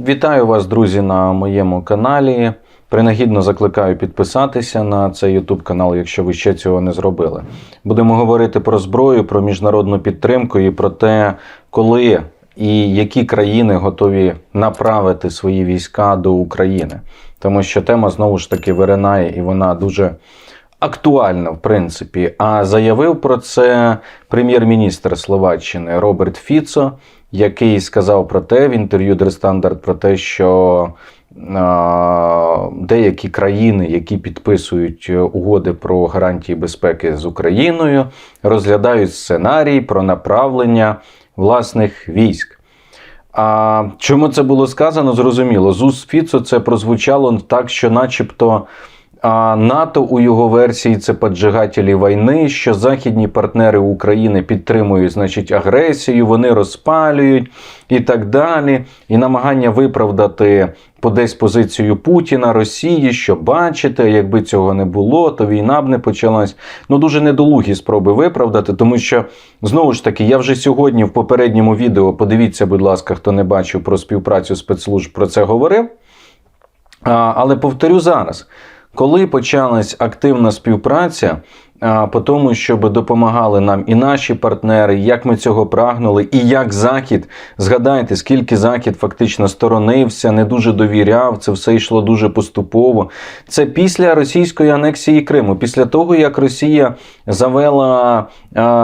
Вітаю вас, друзі, на моєму каналі. Принагідно закликаю підписатися на цей YouTube канал, якщо ви ще цього не зробили. Будемо говорити про зброю, про міжнародну підтримку і про те, коли і які країни готові направити свої війська до України. Тому що тема знову ж таки виринає і вона дуже актуальна, в принципі. А заявив про це прем'єр-міністр Словаччини Роберт Фіцо, який сказав про те в інтерв'ю Der Standard про те, що деякі країни, які підписують угоди про гарантії безпеки з Україною, розглядають сценарій про направлення власних військ. А чому це було сказано? Зрозуміло. З уст це прозвучало так, що, начебто, а НАТО у його версії це поджигателі війни, що західні партнери України підтримують значить, агресію, вони розпалюють і так далі. І намагання виправдати подесь позицію Путіна, Росії, що бачите, якби цього не було, то війна б не почалась. Ну дуже недолугі спроби виправдати, тому що знову ж таки, я вже сьогодні в попередньому відео, подивіться, будь ласка, хто не бачив про співпрацю спецслужб, про це говорив. А, Але повторю зараз. Коли почалась активна співпраця по тому, щоб допомагали нам і наші партнери, як ми цього прагнули, і як Захід, згадайте, скільки Захід фактично сторонився, не дуже довіряв, це все йшло дуже поступово. Це після російської анексії Криму, після того, як Росія завела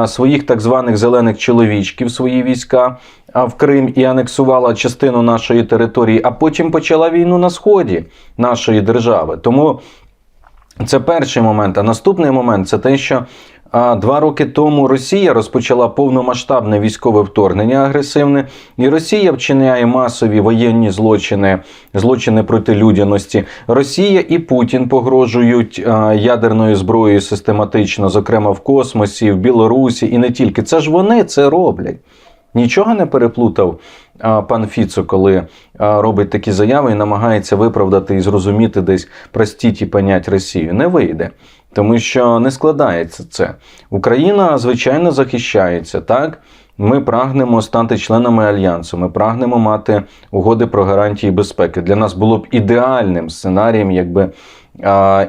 своїх так званих зелених чоловічків, свої війська. В Крим і анексувала частину нашої території, а потім почала війну на сході нашої держави. Тому це перший момент. А наступний момент це те, що два роки тому Росія розпочала повномасштабне військове вторгнення агресивне, і Росія вчиняє масові воєнні злочини, злочини проти людяності. Росія і Путін погрожують ядерною зброєю систематично, зокрема в космосі, в Білорусі, і не тільки. Це ж вони це роблять. Нічого не переплутав пан Фіцо, коли робить такі заяви і намагається виправдати і зрозуміти десь прості ті понять Росію. Не вийде, тому що не складається це. Україна, звичайно, захищається так. Ми прагнемо стати членами альянсу. Ми прагнемо мати угоди про гарантії безпеки. Для нас було б ідеальним сценарієм, якби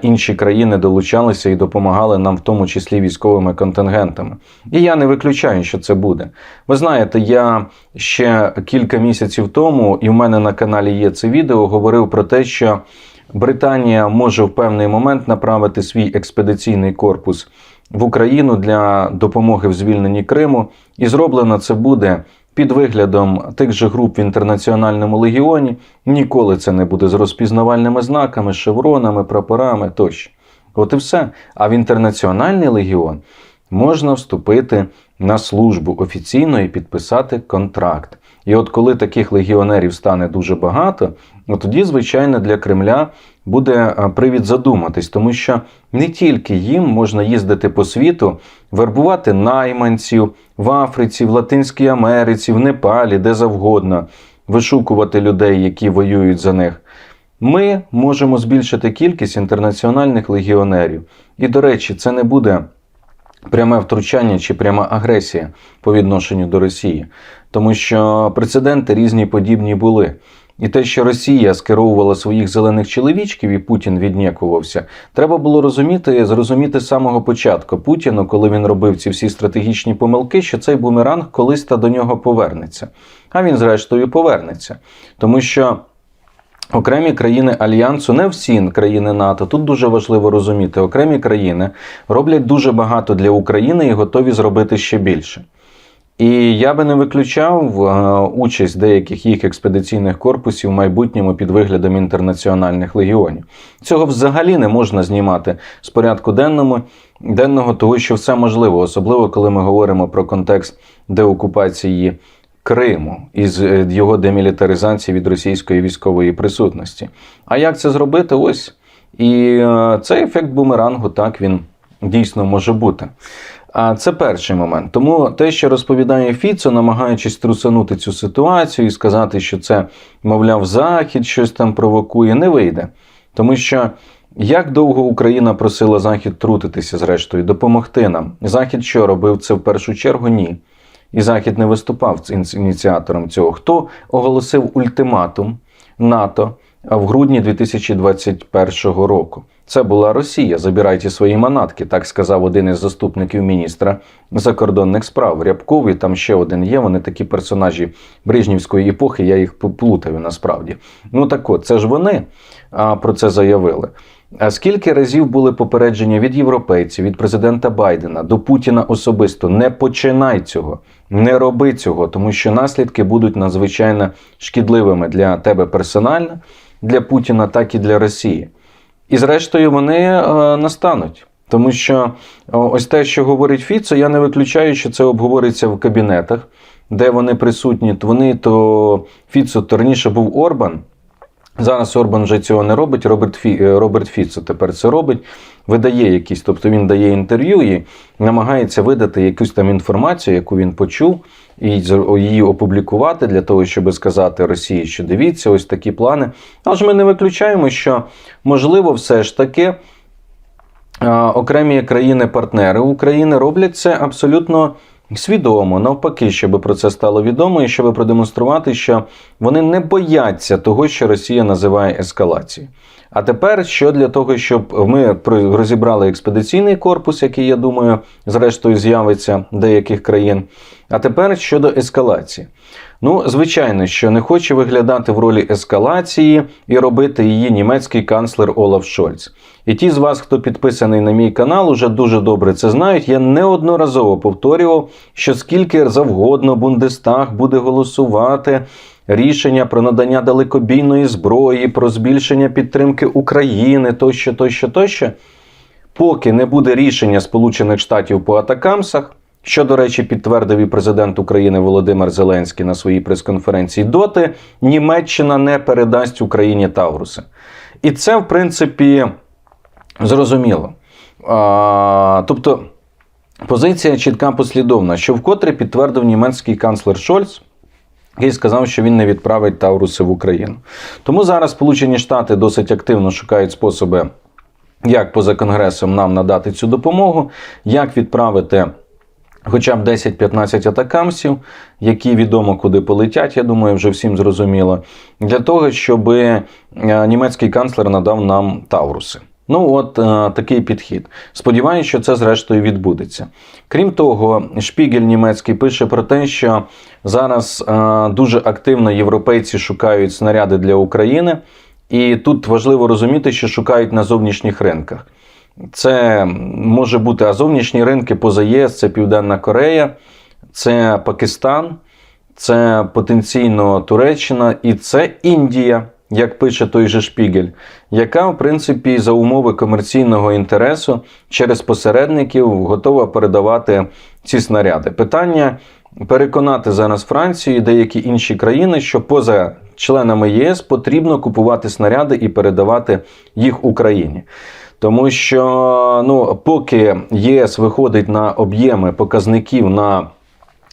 інші країни долучалися і допомагали нам, в тому числі військовими контингентами. І я не виключаю, що це буде. Ви знаєте, я ще кілька місяців тому, і в мене на каналі є це відео, говорив про те, що Британія може в певний момент направити свій експедиційний корпус в Україну для допомоги в звільненні Криму, і зроблено це буде під виглядом тих же груп в інтернаціональному легіоні. Ніколи це не буде з розпізнавальними знаками, шевронами, прапорами тощо. От і все. А в інтернаціональний легіон можна вступити на службу офіційно і підписати контракт. І от коли таких легіонерів стане дуже багато, от тоді, звичайно, для Кремля буде привід задуматись, тому що не тільки їм можна їздити по світу, вербувати найманців в Африці, в Латинській Америці, в Непалі, де завгодно, вишукувати людей, які воюють за них. Ми можемо збільшити кількість інтернаціональних легіонерів. І, до речі, це не буде пряме втручання чи пряма агресія по відношенню до Росії, тому що прецеденти різні подібні були. І те, що Росія скеровувала своїх зелених чоловічків і Путін віднікувався, треба було розуміти, зрозуміти з самого початку Путіну, коли він робив ці всі стратегічні помилки, що цей бумеранг колись та до нього повернеться. А він, зрештою, повернеться. Тому що. Окремі країни альянсу, не всі країни НАТО. Тут дуже важливо розуміти, окремі країни роблять дуже багато для України і готові зробити ще більше. І я би не виключав е, участь деяких їх експедиційних корпусів в майбутньому під виглядом інтернаціональних легіонів. Цього взагалі не можна знімати з порядку денному, денного, того що все можливо, особливо коли ми говоримо про контекст деокупації Криму із е, його демілітаризації від російської військової присутності. А як це зробити? Ось. І е, цей ефект бумерангу так він дійсно може бути. А це перший момент. Тому те, що розповідає Фіцо, намагаючись трусанути цю ситуацію і сказати, що це, мовляв, Захід щось там провокує, не вийде. Тому що як довго Україна просила Захід трутитися, зрештою, допомогти нам? Захід що робив це в першу чергу? Ні. І Захід не виступав ініціатором цього. Хто оголосив ультиматум? НАТО в грудні 2021 року. Це була Росія. Забирайте свої манатки, так сказав один із заступників міністра закордонних справ. Рябков і там ще один є. Вони такі персонажі Брижнівської епохи. Я їх плутаю насправді. Ну так от, це ж вони а, про це заявили. А скільки разів були попередження від європейців, від президента Байдена до Путіна особисто не починай цього, не роби цього, тому що наслідки будуть надзвичайно шкідливими для тебе персонально, для Путіна, так і для Росії. І зрештою вони е, настануть. Тому що ось те, що говорить Фіцо, я не виключаю, що це обговориться в кабінетах, де вони присутні. Вони то Фіцо, то раніше був Орбан. Зараз Орбан вже цього не робить. Роберт Фі, е, Роберт Фіцо тепер це робить, видає якісь, тобто він дає інтерв'ю і намагається видати якусь там інформацію, яку він почув, і її опублікувати для того, щоб сказати Росії, що дивіться, ось такі плани. Але ж ми не виключаємо, що можливо, все ж таки. Окремі країни-партнери України роблять це абсолютно свідомо, навпаки, щоб про це стало відомо, і щоб продемонструвати, що вони не бояться того, що Росія називає ескалацією. А тепер що для того, щоб ми розібрали експедиційний корпус, який, я думаю, зрештою з'явиться деяких країн. А тепер щодо ескалації. Ну, звичайно, що не хоче виглядати в ролі ескалації і робити її німецький канцлер Олаф Шольц. І ті з вас, хто підписаний на мій канал, уже дуже добре це знають. Я неодноразово повторював, що скільки завгодно Бундестаг буде голосувати рішення про надання далекобійної зброї, про збільшення підтримки України, тощо, тощо, тощо. Поки не буде рішення Сполучених Штатів по атакамсах, що, до речі, підтвердив і президент України Володимир Зеленський на своїй прес-конференції, доти Німеччина не передасть Україні Тавруси. І це, в принципі, зрозуміло. А, тобто, позиція чітка послідовна, що вкотре підтвердив німецький канцлер Шольц, який сказав, що він не відправить Тавруси в Україну. Тому зараз Сполучені Штати досить активно шукають способи, як поза Конгресом нам надати цю допомогу, як відправити. Хоча б 10-15 атакамсів, які відомо куди полетять, я думаю, вже всім зрозуміло, для того, щоб е, німецький канцлер надав нам Тавруси. Ну, от е, такий підхід. Сподіваюся, що це зрештою відбудеться. Крім того, Шпігель німецький пише про те, що зараз е, дуже активно європейці шукають снаряди для України, і тут важливо розуміти, що шукають на зовнішніх ринках. Це може бути а зовнішні ринки поза ЄС, це Південна Корея, це Пакистан, це потенційно Туреччина і це Індія, як пише той же Шпігель, яка, в принципі, за умови комерційного інтересу через посередників готова передавати ці снаряди. Питання переконати зараз Францію і деякі інші країни, що поза членами ЄС потрібно купувати снаряди і передавати їх Україні. Тому що ну, поки ЄС виходить на об'єми показників на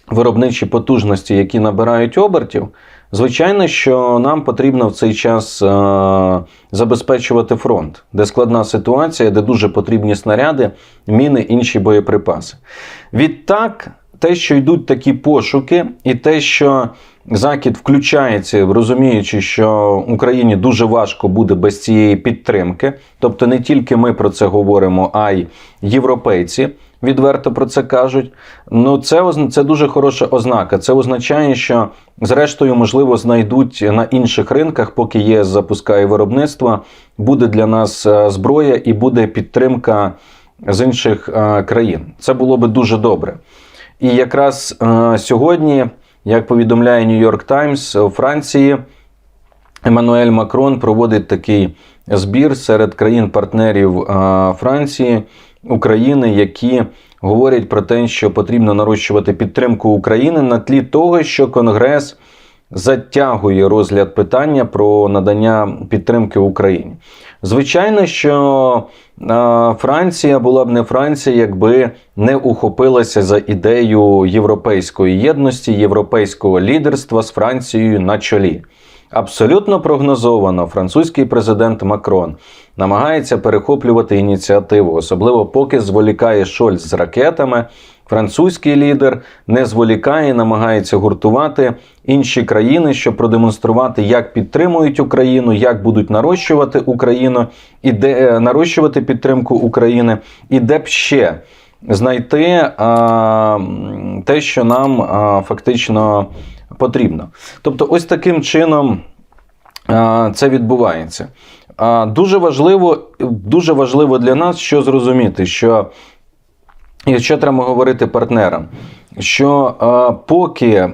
виробничі потужності, які набирають обертів, звичайно, що нам потрібно в цей час е- забезпечувати фронт, де складна ситуація, де дуже потрібні снаряди, міни, інші боєприпаси. Відтак, те, що йдуть такі пошуки, і те, що Захід включається, розуміючи, що Україні дуже важко буде без цієї підтримки. Тобто не тільки ми про це говоримо, а й європейці відверто про це кажуть. Ну, це, це дуже хороша ознака. Це означає, що зрештою, можливо, знайдуть на інших ринках, поки ЄС запускає виробництво, буде для нас е, зброя і буде підтримка з інших е, країн. Це було би дуже добре. І якраз е, сьогодні, як повідомляє York Times, у Франції Еммануель Макрон проводить такий збір серед країн-партнерів Франції, України, які говорять про те, що потрібно нарощувати підтримку України на тлі того, що Конгрес затягує розгляд питання про надання підтримки Україні. Звичайно, що Франція була б не Франція, якби не ухопилася за ідею європейської єдності, європейського лідерства з Францією на чолі. Абсолютно прогнозовано, французький президент Макрон намагається перехоплювати ініціативу, особливо поки зволікає Шольц з ракетами. Французький лідер не зволікає, намагається гуртувати інші країни, щоб продемонструвати, як підтримують Україну, як будуть нарощувати Україну, і де е, нарощувати підтримку України, і де б ще знайти а, те, що нам а, фактично потрібно. Тобто, ось таким чином це відбувається. Дуже важливо, дуже важливо для нас, що зрозуміти, що якщо треба говорити партнерам, що поки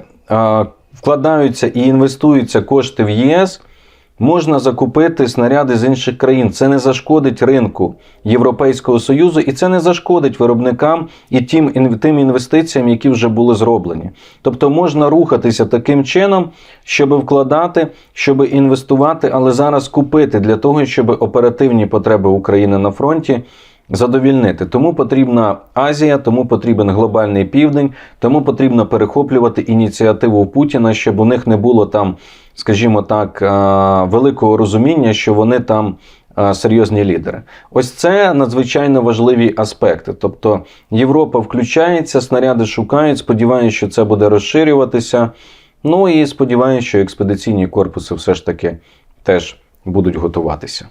вкладаються і інвестуються кошти в ЄС, можна закупити снаряди з інших країн. Це не зашкодить ринку Європейського Союзу, і це не зашкодить виробникам і тим, тим інвестиціям, які вже були зроблені. Тобто можна рухатися таким чином, щоб вкладати, щоб інвестувати, але зараз купити для того, щоб оперативні потреби України на фронті задовільнити. Тому потрібна Азія, тому потрібен глобальний південь, тому потрібно перехоплювати ініціативу Путіна, щоб у них не було там, скажімо так, великого розуміння, що вони там. Серйозні лідери, ось це надзвичайно важливі аспекти. Тобто Європа включається, снаряди шукають. Сподіваюся, що це буде розширюватися. Ну і сподіваюся, що експедиційні корпуси все ж таки теж будуть готуватися.